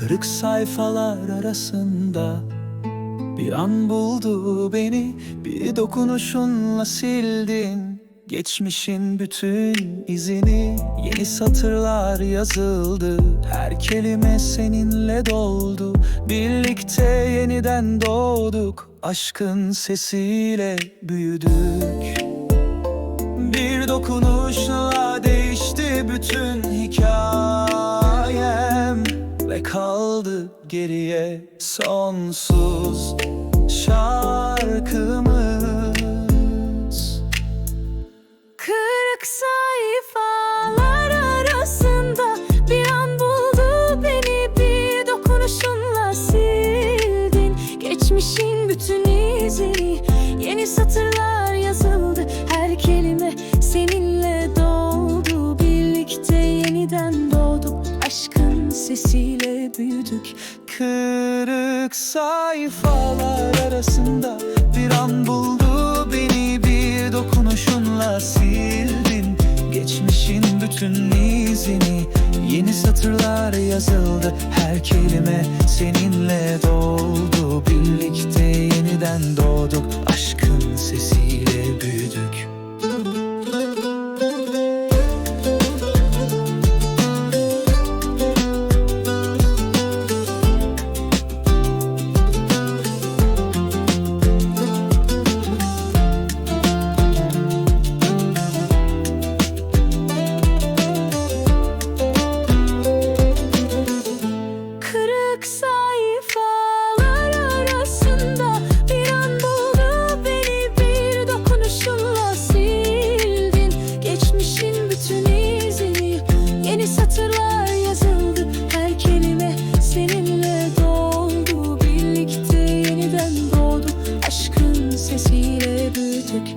Kırık sayfalar arasında Bir an buldu beni Bir dokunuşunla sildin Geçmişin bütün izini. Yeni satırlar yazıldı Her kelime seninle doldu. Birlikte yeniden doğduk Aşkın sesiyle büyüdük. Bir dokunuşla değişti bütün hikayem Kaldı geriye sonsuz şarkımız. Kırık sayfalar arasında bir an buldu beni bir dokunuşunla sildin. Geçmişin bütün izini yeni satırlar sesiyle büyüdük. Kırık sayfalar arasında bir an buldu beni. Bir dokunuşunla sildin Geçmişin bütün izini. Yeni satırlar yazıldı Her kelime seninle doldu. Birlikte yeniden doğduk Aşkın sesiyle sesiyle büyüdük